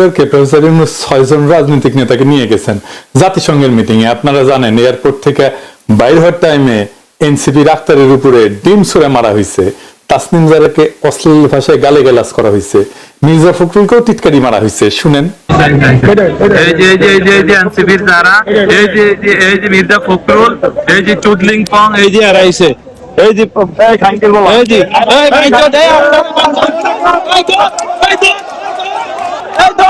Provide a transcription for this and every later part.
ইউরোপকে professor Yunus ছয়জন রাজনৈতিক নেতাকে নিয়ে গেছেন জাতিসংঘের মিটিং এ আপনারা জানেন এয়ারপোর্ট থেকে বাইর হওয়ার টাইমে এনসিপি ডাক্তারের উপরে ডিম ছুড়ে মারা হয়েছে তাসনিম জারাকে অশ্লীল ভাষায় গালে গালাজ করা হয়েছে মির্জা ফখরুলকেও টিটকারি মারা হয়েছে শুনেন এই যে এই যে এই যে এই যে এনসিপির যারা এই যে এই যে মির্জা ফখরুল এই যে চুদলিং পং এই যে এরা আইছে এই যে এই খাঙ্কিল বলা এই যে এই ভাই তো দে এই তো এই তো এই তো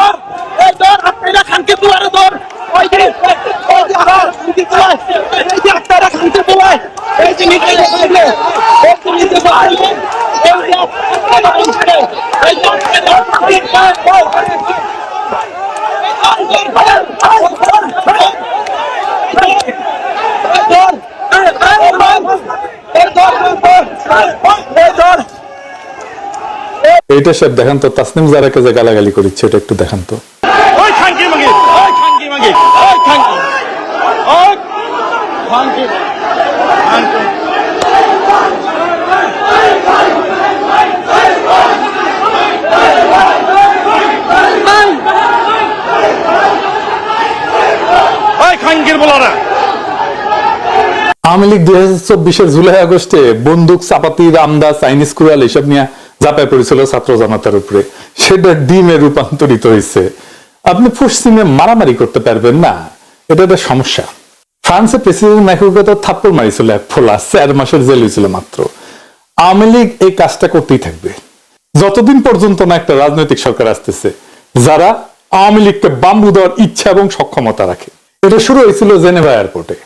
এই তো আপনারা খানকে দুয়ারে দর ওই যে ওই যে আর নিচে চলে এই যে আপনারা খানকে দুয়ারে এই যে নিচে এই যে এই যে নিচে বসে এই যে আপনারা খানকে এই যে এইটা সব দেখান তো তাসনিম জারাকে যে গালাগালি করিচ্ছে এটা একটু দেখান তো। আওয়ামী লীগ দুই হাজার চব্বিশের জুলাই আগস্টে বন্দুক চাপাতি রামদা চাইনিজ কুড়াল এসব নিয়ে ঝাঁপায় পড়েছিল ছাত্র জনতার উপরে। সেটা ডিমে রূপান্তরিত হয়েছে। আপনি পশ্চিমে মারামারি করতে পারবেন না। এটা একটা সমস্যা। ফ্রান্সে প্রেসিডেন্ট ম্যাকুকে তো থাপ্পড় মারিছিল, এক ফোলা চার মাসের জেল হয়েছিল মাত্র। আওয়ামী লীগ এই কাজটা করতেই থাকবে। যতদিন পর্যন্ত না একটা রাজনৈতিক সরকার আসতেছে, যারা আওয়ামী লীগকে বাম্বু দেওয়ার ইচ্ছা এবং সক্ষমতা রাখে। এটা শুরু হয়েছিল জেনেভা এয়ারপোর্টে।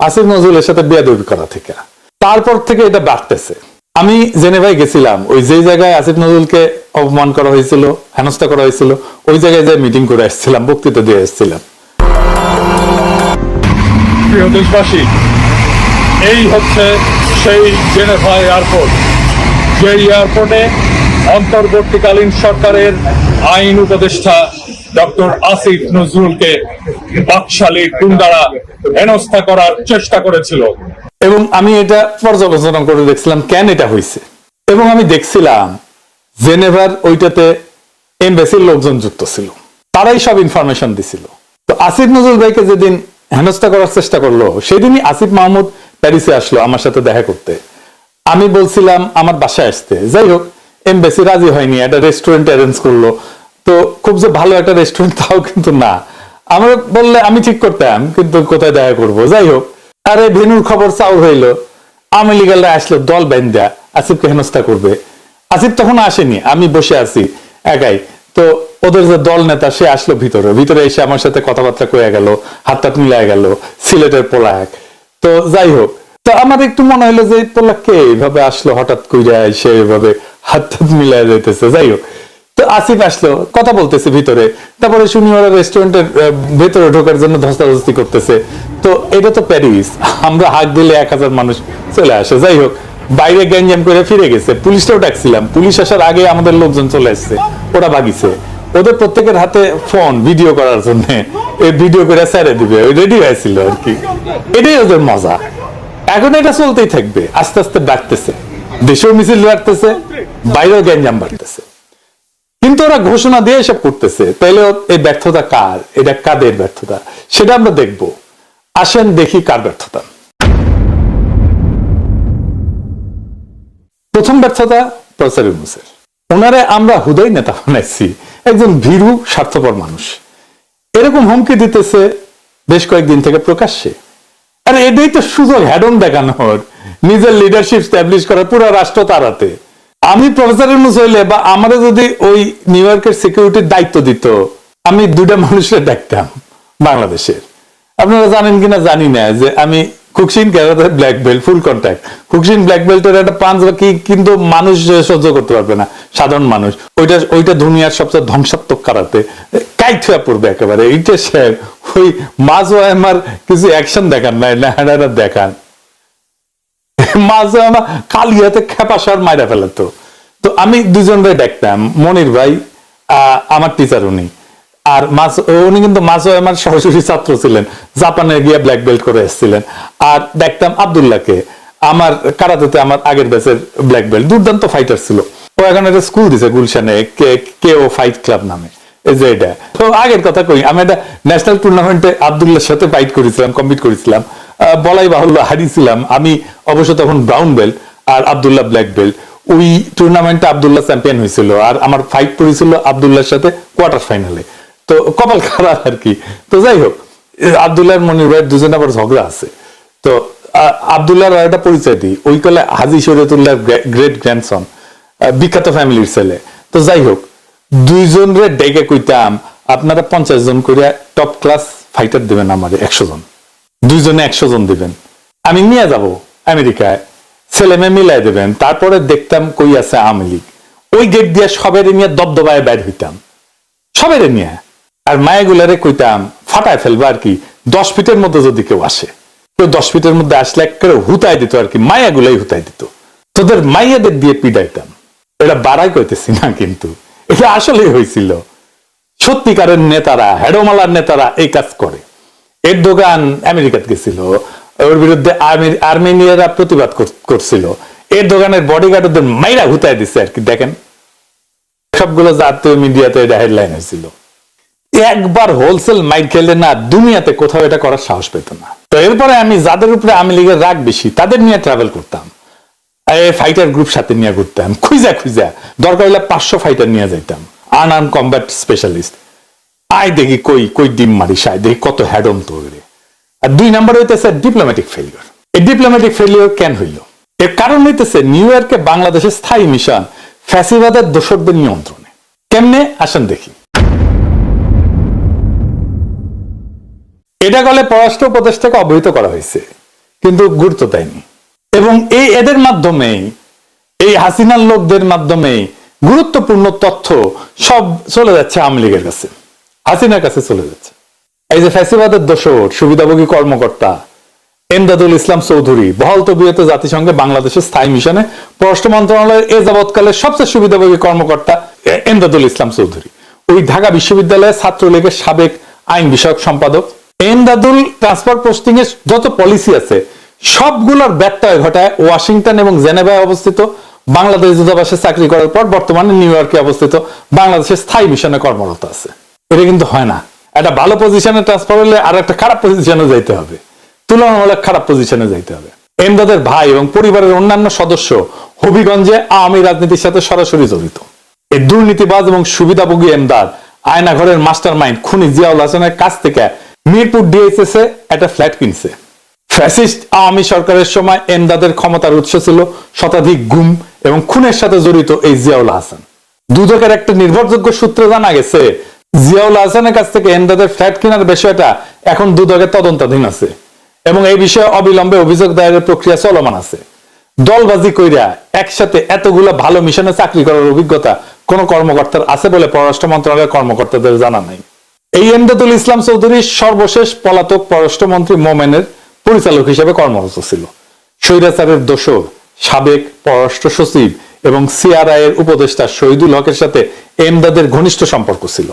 আসিফ নজরুলের সাথে বেয়াদবি করা থেকে। তারপর থেকে এটা বাড়তেছে। আমি জেনেভায় গেছিলাম, ওই যে জায়গায় আসিফ নজরুলকে অপমান করা হয়েছিল, হেনস্থা করা হয়েছিল, ওই জায়গায় যে মিটিং করে আসছিলাম, বক্তৃতা দিয়ে আসছিলাম। প্রিয় দেশবাসী, এই হচ্ছে সেই জেনেভা এয়ারপোর্ট যে এয়ারপোর্টে অন্তর্বর্তীকালীন সরকারের আইন উপদেষ্টা ডক্টর আসিফ নজরুলকে বাকশালী গুন্ডারা হেনস্থা করার চেষ্টা করেছিল। এবং আমি এটা পর্যালোচনা করে দেখছিলাম, কেন এটা হয়েছে এবং আমি দেখছিলাম, জেনেভার ওইটাতে এমবেসির লোকজন যুক্ত ছিল। তারাই সব ইনফরমেশন দিছিল। তো আসিফ নজরুল ভাইকে যেদিন হেনস্থা করার চেষ্টা করল, সেদিনই আসিফ মাহমুদ প্যারিসে আসলো আমার সাথে দেখা করতে। আমি বলছিলাম, আমার বাসায় আসতে। যাই হোক, এমবেসি রাজি হয়নি, একটা রেস্টুরেন্ট অ্যারেঞ্জ করল। তো খুব যে ভালো একটা রেস্টুরেন্ট তাও কিন্তু না। আমরা বললে, আমি ঠিক করতাম, কিন্তু কোথায় দেখা করব? যাই হোক আরে ভেনুর খবর চাউর হইল। আমি লিগালরা আসলো দল ব্যান্দা আসিফকে হেনস্থা করবে। আসিফ তখন আসেনি, আমি বসে আছি একাই। তো ওদের যে দল নেতা, সে আসলো ভিতরে। ভিতরে এসে আমার সাথে কথাবার্তা কয়ে গেল হাত টাত মিলায় গেল, সিলেটের পোলাক তো যাই হোক, তো আমার একটু মনে হলো যে পোলাক কে? এইভাবে আসলো, হঠাৎ কইরা এসে এইভাবে হাত টাত মিলায় যাইতেছে। যাই হোক আসিফ আসলো, কথা বলতেছে ভিতরে। তারপরে শুনি ওরা রেস্টুরেন্টের ভেতরে ঢোকার জন্য ধস্তাধস্তি করতেছে। তো এটা তো প্যারিস আমরা হাত দিলে এক হাজার মানুষ চলে আসে। যাই হোক, বাইরে গ্যাঞ্জাম করে ফিরে গেছে। পুলিশটাও ডাকছিলাম। পুলিশ আসার আগে আমাদের লোকজন চলে আসছে। ওরা বাগিছে ওদের প্রত্যেকের হাতে ফোন ভিডিও করার জন্য। এই ভিডিও করে স্যারে দিবে। ওই রেডি হয়েছিল আর কি। এটাই ওদের মজা। এখন এটা চলতেই থাকবে। আস্তে আস্তে বাড়তেছে। দেশেও মিছিল বাড়তেছে, বাইরেও গ্যাঞ্জাম বাড়তেছে। কিন্তু ওরা ঘোষণা দিয়ে এসব করতেছে। তাইলে এই ব্যর্থতা কার? এটা কাদের ব্যর্থতা? সেটা আমরা দেখব। আসেন দেখি কার ব্যর্থতা। প্রথম ব্যর্থতা প্রচার ইউনুসের। ওনারে আমরা হুদয় নেতা বানাইছি। একজন ভীরু, স্বার্থপর মানুষ। এরকম হুমকি দিতেছে বেশ কয়েকদিন থেকে প্রকাশ্যে। আরে এটাই তো সুযোগ হ্যাডন দেখানোর। নিজের লিডারশিপ স্ট্যাবলিশ করার পুরো রাষ্ট্র তাড়াতে আমি প্রফেসর ইউনুস হইলে বা আমাদের যদি ওই নিউ ইয়র্কের সিকিউরিটির দায়িত্ব দিত, আমি দুটা মানুষের ডাকতাম বাংলাদেশের। আপনারা জানেন কিনা জানি না যে আমি Kyokushin karate black belt full contact Kyokushin black বেল্টের একটা পাঞ্চ কি, কিন্তু মানুষ সহ্য করতে পারবে না, সাধারণ মানুষ। ওইটা ওইটা দুনিয়ার সবচেয়ে ধ্বংসাত্মক কারাতে কাইট হয়ে পড়বে একেবারে। এইটা স্যার ওই মাঝ আমার কিছু অ্যাকশন দেখান নাই, না দেখান। মাঝে আমার কালিয়াতে খেপাসার মাইরা ফেলাতো। তো আমি দুজন ভাই দেখতাম, মনির ভাই আমার টিচার উনি। আর মাস উনি কিন্তু মাসও আমার সরাসরি ছাত্র ছিলেন, জাপানে গিয়ে ব্ল্যাক বেল্ট করে এসেছিলেন। আর দেখতাম আবদুল্লাহকে, আমার কারাতেতে আমার আগের ব্যাচের ব্ল্যাক বেল্ট দুর্দান্ত ফাইটার ছিল। ও এখন একটা স্কুল দিছে গুলশানে, কে ও ফাইট ক্লাব নামে। যে এটা। তো আগের কথা কই, আমি একটা ন্যাশনাল টুর্নামেন্টে আবদুল্লাহর সাথে ফাইট করেছিলাম কম্পিট করেছিলাম। বলাই বাহুল্য হারিয়েছিলাম। আমি অবশ্য তখন ব্রাউন বেল্ট আর আবদুল্লাহ ব্ল্যাক বেল্ট ওই টুর্নামেন্টে আবদুল্লাহ চ্যাম্পিয়ন হয়েছিল আর আমার ফাইট পড়েছিল আবদুল্লাহর সাথে কোয়ার্টার ফাইনালে তো কপাল খারাপ আর কি। তো যাই হোক আবদুল্লাহ মনির ভাইয়ের দুজনে আবার ঝগড়া আছে। তো আবদুল্লাহ রায়টা পরিচয় দিই। ওই কালে হাজি শরীয়তুল্লাহ গ্রেট গ্র্যান্ডসন বিখ্যাত ফ্যামিলির ছেলে। তো যাই হোক দুইজন রে ডেকে কইতাম, আপনারা পঞ্চাশ জন করিয়া টপ ক্লাস ফাইটার দিবেন আমাদের একশো জন। দুইজনে একশো জন দিবেন। আমি নিয়ে যাব আমেরিকায়। ছেলে মেয়ে মিলাই দেবেন, তারপরে দেখতাম কই আছে আওয়ামী লীগ। ওই গেট দিয়ে সবের নিয়ে দবদবায় বের হইতাম। সবের নিয়ে। আর মায়াগুলারে কইতাম, ফাটায় ফেলব আর কি, দশ ফিটের মধ্যে যদি কেউ আসে। কেউ দশ ফিটের মধ্যে আসলে একেবারে হুতাই দিত আর কি, মায়াগুলাই হুতাই দিত। তোদের মাইয়াদের দিয়ে পিডাইতাম এটা বাড়াই কইতেছি না কিন্তু, এটা আসলেই হয়েছিল সত্যিকারের নেতারা, হেডোমালার নেতারা এই কাজ করে। এর দোকান আমেরিকাতে গেছিল ওর বিরুদ্ধে আর্মেনিয়ারা প্রতিবাদ করছিল। এর দোকানের বডিগার্ডদের মাইরা হুতাই দিছে আর কি, দেখেন। সবগুলো জাতীয় মিডিয়াতে এটা হেডলাইন হয়েছিল। একবার হোলসেল মাইক খেলে না দুনিয়াতে কোথাও এটা করার সাহস পেত না। তো এরপরে আমি যাদের উপরে আমি লীগের রাগ বেশি, তাদের নিয়ে ট্রাভেল করতাম। ফাইটার গ্রুপ সাথে নিয়ে ঘুরতাম। খুঁজা খুঁজা। দরকার হলে পাঁচশো ফাইটার নিয়ে যাইতাম। আন আন কম্ব্যাট স্পেশালিস্ট আয় দেখি কই কই ডিম মারি সাই দেখি কত হ্যাডম তৈরি আর দুই নাম্বার হইতেছে ডিপ্লোম্যাটিক ফেলিওর এই ডিপ্লোম্যাটিক ফেলিওর কেন হইল? এর কারণ হইতেছে নিউ ইয়র্কে বাংলাদেশের স্থায়ী মিশন ফ্যাসিবাদের দোসরদের নিয়ন্ত্রণে। কেমনে? আসেন দেখি। এটা গলে পররাষ্ট্র উপদেষ্টাকে অবহিত করা হয়েছে, কিন্তু গুরুত্ব দেয়নি। এবং এই এদের মাধ্যমেই, এই হাসিনার লোকদের মাধ্যমে গুরুত্বপূর্ণ তথ্য সব চলে যাচ্ছে আওয়ামী লীগের কাছে। হাসিনার কাছে চলে যাচ্ছে। এই যে ফ্যাসিবাদের দোষর, সুবিধাভোগী কর্মকর্তা এমদাদুল ইসলাম চৌধুরী, বহল তবিয়ত জাতিসংঘে বাংলাদেশের স্থায়ী মিশনে পররাষ্ট্র মন্ত্রণালয়ের এ যাবৎকালের সবচেয়ে সুবিধাভোগী কর্মকর্তা এমদাদুল ইসলাম চৌধুরী। ওই ঢাকা বিশ্ববিদ্যালয়ের ছাত্রলীগের সাবেক আইন বিষয়ক সম্পাদক। এমদাদুল ট্রান্সফার পোস্টিং এর যত পলিসি আছে, সবগুলোর ব্যত্যয় ঘটায় ওয়াশিংটন এবং জেনেভায় অবস্থিত। বাংলাদেশ দূতাবাসে চাকরি করার পর বর্তমানে নিউ ইয়র্কে অবস্থিত। বাংলাদেশের স্থায়ী মিশনে কর্মরত আছে। এটা কিন্তু হয় না। একটা ভালো পজিশনে ট্রান্সফার হলে আর একটা খারাপ পজিশনে যাইতে হবে। তুলনামূলক খারাপ পজিশনে যাইতে হবে। এমদাদের ভাই এবং পরিবারের অন্যান্য সদস্য হবিগঞ্জে আওয়ামী রাজনীতির সাথে সরাসরি জড়িত। এই দুর্নীতিবাজ এবং সুবিধাভোগী এমদাদ আয়নাঘরের মাস্টার মাইন্ড খুনি জিয়াউল হাসানের কাছ থেকে মিরপুর ডিএসএস এ একটা ফ্ল্যাট কিনছে। ফ্যাসিস্ট আওয়ামী সরকারের সময় এমদাদের ক্ষমতার উৎস ছিল শতাধিক গুম এবং খুনের সাথে জড়িত এই জিয়াউল হাসান। দুদকের একটা নির্ভরযোগ্য সূত্রে জানা গেছে জিয়াউল হাসানের কাছ থেকে এমদাদের ফ্ল্যাট কেনার বিষয়টা এখন দুদকের তদন্তাধীন আছে। এবং এই বিষয়ে অবিলম্বে অভিযোগ দায়েরের প্রক্রিয়া চলমান আছে। দলবাজি কইরা একসাথে এতগুলো ভালো মিশনে চাকরি করার অভিজ্ঞতা কোন কর্মকর্তার আছে বলে পররাষ্ট্র মন্ত্রণালয়ের কর্মকর্তাদের জানা নাই। এই এমদাদুল ইসলাম চৌধুরী সর্বশেষ পলাতক পররাষ্ট্রমন্ত্রী মোমেনের পরিচালক হিসেবে কর্মরত ছিল। স্বৈরাচারের দোসর সাবেক পররাষ্ট্র সচিব এবং সিআরআই এর উপদেষ্টা শহীদুল হকের সাথে এমদাদের ঘনিষ্ঠ সম্পর্ক ছিল।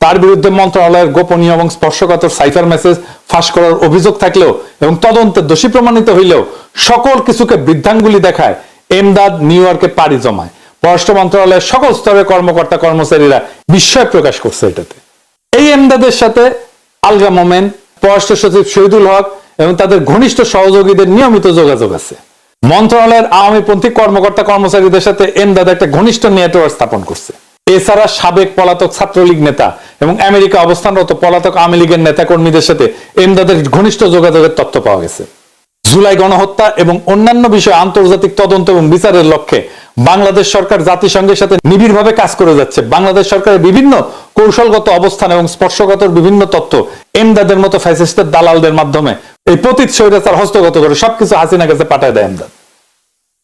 তার বিরুদ্ধে মন্ত্রণালয়ের গোপনীয় এবং স্পর্শকাতর সাইফার মেসেজ ফাঁস করার অভিযোগ থাকলেও এবং তদন্তে দোষী প্রমাণিত হইলেও সকল কিছুকে বৃদ্ধাঙ্গুলি দেখায় এমদাদ নিউ ইয়র্কে পাড়ি জমায়। পররাষ্ট্র মন্ত্রণালয়ের সকল স্তরের কর্মকর্তা কর্মচারীরা বিস্ময় প্রকাশ করছে এটাতে। এই এমদাদের সাথে আলগা মোমেন, পররাষ্ট্র সচিব শহীদুল হক এবং তাদের ঘনিষ্ঠ সহযোগীদের নিয়মিত যোগাযোগ আছে। মন্ত্রণালয়ের আওয়ামীপন্থী কর্মকর্তা কর্মচারীদের সাথে এমদাদ একটা ঘনিষ্ঠ নেটওয়ার্ক স্থাপন করছে। এছাড়া সাবেক পলাতক ছাত্রলীগ নেতা এবং আমেরিকা অবস্থানরত পলাতক আওয়ামী লীগের নেতা কর্মীদের সাথে এমদাদের ঘনিষ্ঠ যোগাযোগের তথ্য পাওয়া গেছে। জুলাই গণহত্যা এবং অন্যান্য বিষয়ে আন্তর্জাতিক তদন্ত এবং বিচারের লক্ষ্যে বাংলাদেশ সরকার জাতিসংঘের সাথে নিবিড়ভাবে কাজ করে যাচ্ছে। বাংলাদেশ সরকারের বিভিন্ন কৌশলগত অবস্থান এবং স্পর্শগত বিভিন্ন তথ্য এমদাদের মতো ফ্যাসিস্টের দালালদের মাধ্যমে এই পতিত স্বৈরাচার হস্তগত করে সবকিছু হাসিনা কাছে পাঠায় দেয় এমদাদ।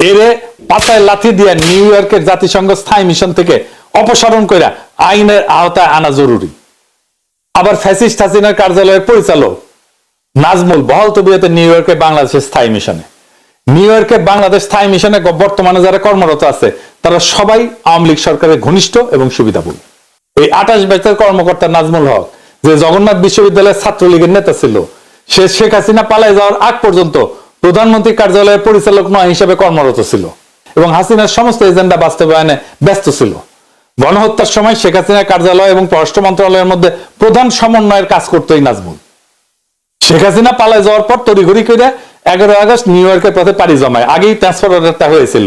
এরে পাতায় লাথি দিয়ে নিউ ইয়র্কের জাতিসংঘ স্থায়ী মিশন থেকে অপসারণ করে আইনের আওতায় আনা জরুরি। আবার ফ্যাসিস্ট হাসিনার কার্যালয়ের পরিচালক নাজমুল বহল তবিয়তে নিউ ইয়র্কে বাংলাদেশের স্থায়ী মিশনে। নিউ ইয়র্কে বাংলাদেশ স্থায়ী মিশনে বর্তমানে যারা কর্মরত আছে, তারা সবাই আওয়ামী লীগ সরকারের ঘনিষ্ঠ এবং সুবিধাভোগী। এই আঠাশ ব্যাচের কর্মকর্তা নাজমুল হক, যে জগন্নাথ বিশ্ববিদ্যালয়ের ছাত্রলীগের নেতা ছিল, সে শেখ হাসিনা পালায় যাওয়ার আগ পর্যন্ত প্রধানমন্ত্রী কার্যালয়ের পরিচালক নয় হিসেবে কর্মরত ছিল এবং হাসিনার সমস্ত এজেন্ডা বাস্তবায়নে ব্যস্ত ছিল। গণহত্যার সময় শেখ হাসিনার কার্যালয় এবং পররাষ্ট্র মন্ত্রণালয়ের মধ্যে প্রধান সমন্বয়ের কাজ করতো এই নাজমুল। শেখ হাসিনা পালায় যাওয়ার পর তড়িঘড়ি করে এগারো আগস্ট নিউ ইয়র্কের পথে পাড়ি জমায়। আগেই ট্রান্সফার অর্ডারটা হয়েছিল।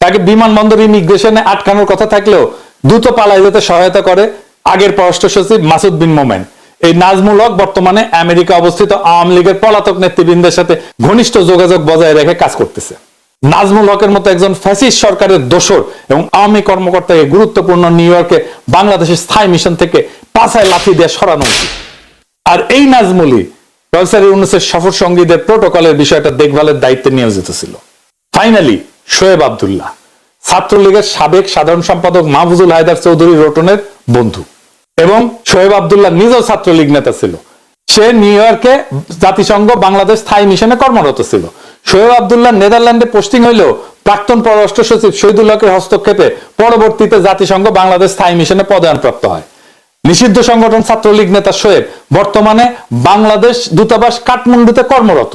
তাকে বিমানবন্দর ইমিগ্রেশনে আটকানোর কথা থাকলেও দ্রুত পালায় যেতে সহায়তা করে আগের পররাষ্ট্র সচিব মাসুদ বিন মোমেন। এই নাজমুল হক বর্তমানে আমেরিকা অবস্থিত আওয়ামী লীগের পলাতক নেতৃবৃন্দের সাথে ঘনিষ্ঠ যোগাযোগ বজায় রেখে কাজ করতেছে। নাজমুল হকের মতো একজন ফ্যাসিস্ট সরকারের দোসর এবং আওয়ামী কর্মকর্তাকে গুরুত্বপূর্ণ নিউ ইয়র্কে বাংলাদেশের স্থায়ী মিশন থেকে পাছায় লাথি দিয়ে সরানো উচিত। আর এই নাজমুলি প্রফেসর ইউনুসের সফর সঙ্গীদের প্রোটোকলের বিষয়টা দেখভালের দায়িত্বে নিয়োজিত ছিল। ফাইনালি শোয়েব আবদুল্লাহ, ছাত্রলীগের সাবেক সাধারণ সম্পাদক মাহফুজুল হায়দার চৌধুরী রোটনের বন্ধু। এবং শোয়েব আবদুল্লাহ নিজেও ছাত্রলীগ নেতা ছিল। সে নিউ ইয়র্কে জাতিসংঘ বাংলাদেশ স্থায়ী মিশনে কর্মরত ছিল। শোয়েব আবদুল্লাহ নেদারল্যান্ডে পোস্টিং হইলেও প্রাক্তন পররাষ্ট্র সচিব শহীদুল হকের হস্তক্ষেপে পরবর্তীতে জাতিসংঘ বাংলাদেশ স্থায়ী মিশনে পদায়নপ্রাপ্ত হয়। নিষিদ্ধ সংগঠন ছাত্রলীগ নেতা শোয়েব বর্তমানে বাংলাদেশ দূতাবাস কাঠমান্ডুতে কর্মরত।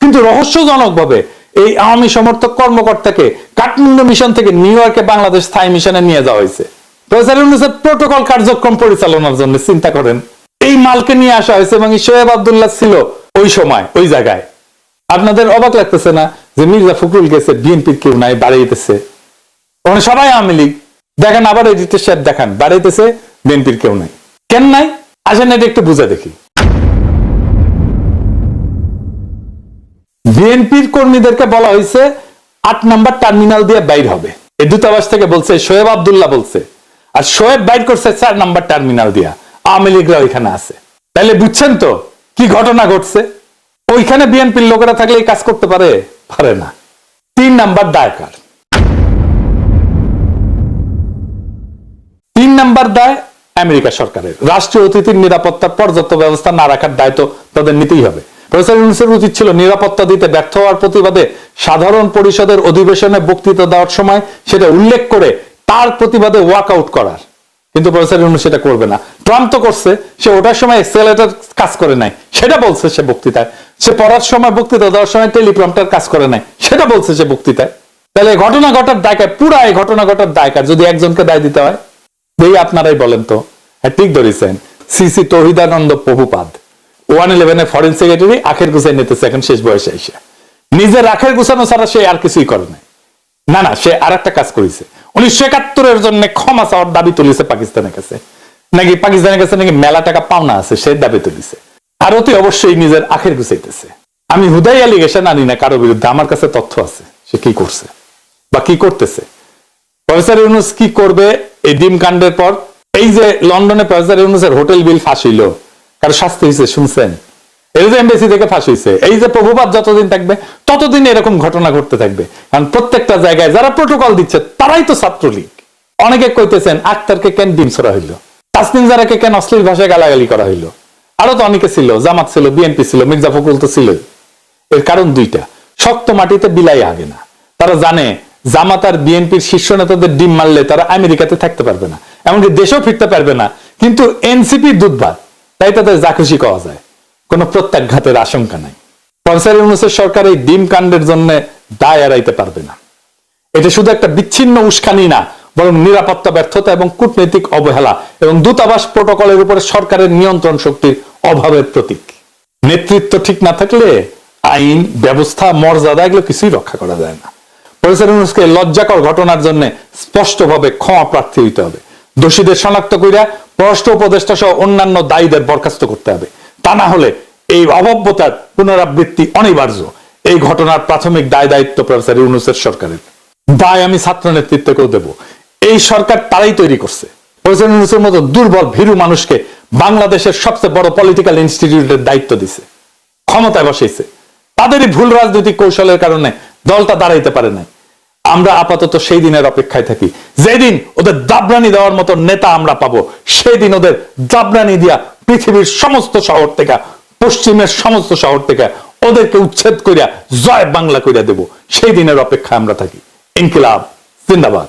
কিন্তু রহস্যজনকভাবে এই আওয়ামী সমর্থক কর্মকর্তাকে কাঠমান্ডু মিশন থেকে নিউ ইয়র্কে বাংলাদেশ স্থায়ী মিশনে নিয়ে যাওয়া হয়েছে। ইউনুসের প্রোটোকল কার্যক্রম পরিচালনার জন্য চিন্তা করেন। এই মালকে নিয়ে আসা হয়েছে এবং শোয়েব আবদুল্লাহ ছিল ওই সময়, ওই জায়গায়। আপনাদের অবাক লাগতেছে না যে মির্জা ফখরুল গেছে বিএনপির কেউ নাই, বাড়াইতেছে? ওখানে সবাই আওয়ামী লীগ। দেখেন আবার এডিটের সাহেব দেখান, বাড়াইতেছে, বিএনপির কেউ নাই। কেন নাই? আসেন এটা একটু বুঝে দেখি। বিএনপির কর্মীদেরকে বলা হয়েছে, আট নাম্বার টার্মিনাল দিয়ে বাইর হবে। এই দূতাবাস থেকে বলছে, শোয়েব আবদুল্লাহ বলছে আর শোয়েব বাইর করছে চার নাম্বার টার্মিনাল দিয়া। আওয়ামী লীগরা ওইখানে আছে। তাহলে বুঝছেন তো কি ঘটনা ঘটছে? ওইখানে বিএনপির লোকেরা থাকলে এই কাজ করতে পারে? পারে না। তিন নাম্বার দায়কার। তিন নাম্বার দায় আমেরিকা সরকারের। রাষ্ট্রীয় অতিথির নিরাপত্তার পর্যাপ্ত ব্যবস্থা না রাখার দায়িত্ব তাদের নিতেই হবে। প্রফেসর ইউনুসের উচিত ছিল নিরাপত্তা দিতে ব্যর্থ হওয়ার প্রতিবাদে সাধারণ পরিষদের অধিবেশনে বক্তৃতা দেওয়ার সময় সেটা উল্লেখ করে তার প্রতিবাদে ওয়াক আউট করার। কিন্তু প্রফেসর ইউনুস সেটা করবে না। ট্রাম্প তো করছে, সে ওটার সময় এক্সেলেটার কাজ করে নাই। সেটা বলছে সে বক্তৃতায়। সে পড়ার সময় বক্তৃতা দেওয়ার সময় টেলিপ্রম্পটার কাজ করে নাই। সেটা বলছে সে বক্তৃতায়। তাহলে ঘটনা ঘটার দায়কার পুরা এই ঘটনা ঘটার দায়কার যদি একজনকে দায় দিতে হয়, এই আপনারাই বলেন তো। হ্যাঁ ঠিক ধরেছেন সিসি তহিদানন্দ Prabhupad. One eleven foreign secretary আখের গুছাই নিতেছে, এখন শেষ বয়সে এসে। নিজের আখের গুছানো ছাড়া সে আর কিছুই করে না না, সে আর একটা কাজ করেছে। উনিশশো একাত্তরের জন্য ক্ষমা চাওয়ার দাবি তুলেছে পাকিস্তানের কাছে। নাকি পাকিস্তানের কাছে নাকি মেলা টাকা পাওনা আছে সে দাবি তুলেছে। ভারতে অবশ্যই নিজের আখের গুছাইতেছে। আমি হুদাই আলিগেশন আনি না কারও বিরুদ্ধে, আমার কাছে তথ্য আছে, সে কি করছে বা কি করতেছে। প্রফেসর ইউনুস কি করবে এই ডিম কাণ্ডের পর? এই যে লন্ডনে প্রফেসর ইউনুসের হোটেল বিল ফাঁস হইল, কারও শাস্তি হয়েছে শুনছেন? এই যে এমবেসি থেকে ফাঁস এই যে প্রভুপাত যতদিন থাকবে ততদিন এরকম ঘটনা ঘটতে থাকবে। কারণ প্রত্যেকটা জায়গায় যারা প্রোটোকল দিচ্ছে তারাই তো ছাত্রলীগ। অনেকে কইতেছেন, আক্তারকে কেন ডিম ছড়া হইল? তাসনিম জারাকে কেন অশ্লীল ভাষায় গালাগালি করা হইল? আরও তো অনেকে ছিল, জামাত ছিল, বিএনপি ছিল, মির্জা ফখরুল তো ছিলই। এর কারণ দুইটা, শক্ত মাটিতে বিলাই আগে না। তারা জানে, জামাত আর বিএনপির শীর্ষ নেতাদের ডিম মারলে তারা আমেরিকাতে থাকতে পারবে না, এমনকি দেশেও ফিরতে পারবে না। কিন্তু এনসিপি দুধবাদ তাই তাদের যা খুশি পাওয়া যায়। কোনো প্রত্যাঘাতের আশঙ্কা নাই। প্রফেসর সরকার এই ডিম কাণ্ডের জন্য দায় এড়াইতে পারবে না। এটা শুধু একটা বিচ্ছিন্ন উস্কানি না, বরং নিরাপত্তা, ব্যর্থতা এবং কূটনৈতিক অবহেলা এবং দূতাবাস প্রোটোকলের উপরে সরকারের নিয়ন্ত্রণ শক্তির অভাবের প্রতীক। নেতৃত্ব ঠিক না থাকলে আইন, ব্যবস্থা, মর্যাদা এগুলো কিছুই রক্ষা করা যায় না। ইউনুসকে লজ্জাকর ঘটনার জন্য স্পষ্টভাবে ক্ষমা প্রার্থী হইতে হবে। দোষীদের শনাক্ত করিয়া পররাষ্ট্র উপদেষ্টা সহ অন্যান্য দায়ীদের বরখাস্ত করতে হবে। তা না হলে এই অভব্যতার পুনরাবৃত্তি অনিবার্য। এই ঘটনার প্রাথমিক দায় দায়িত্ব প্রফেসর ইউনুসের সরকারের। দায় আমি ছাত্র নেতৃত্বকেও দেব। এই সরকার তারাই তৈরি করছে। প্রফেসর মতো দুর্বল, ভীরু মানুষকে বাংলাদেশের সবচেয়ে বড় পলিটিক্যাল ইনস্টিটিউটের দায়িত্ব দিছে। ক্ষমতায় বসেছে তাদেরই ভুল রাজনৈতিক কৌশলের কারণে দলটা দাঁড়াইতে পারে নাই। আমরা আপাতত সেই দিনের অপেক্ষায় থাকি। যেদিন ওদের দাবরানি দেওয়ার মতো নেতা আমরা পাবো সেই দিন ওদের দাবরানি দিয়া পৃথিবীর সমস্ত শহর থেকে, পশ্চিমের সমস্ত শহর থেকে ওদেরকে উচ্ছেদ করিয়া জয় বাংলা করিয়া দেব। সেই দিনের অপেক্ষায় আমরা থাকি। ইনকিলাব জিন্দাবাদ।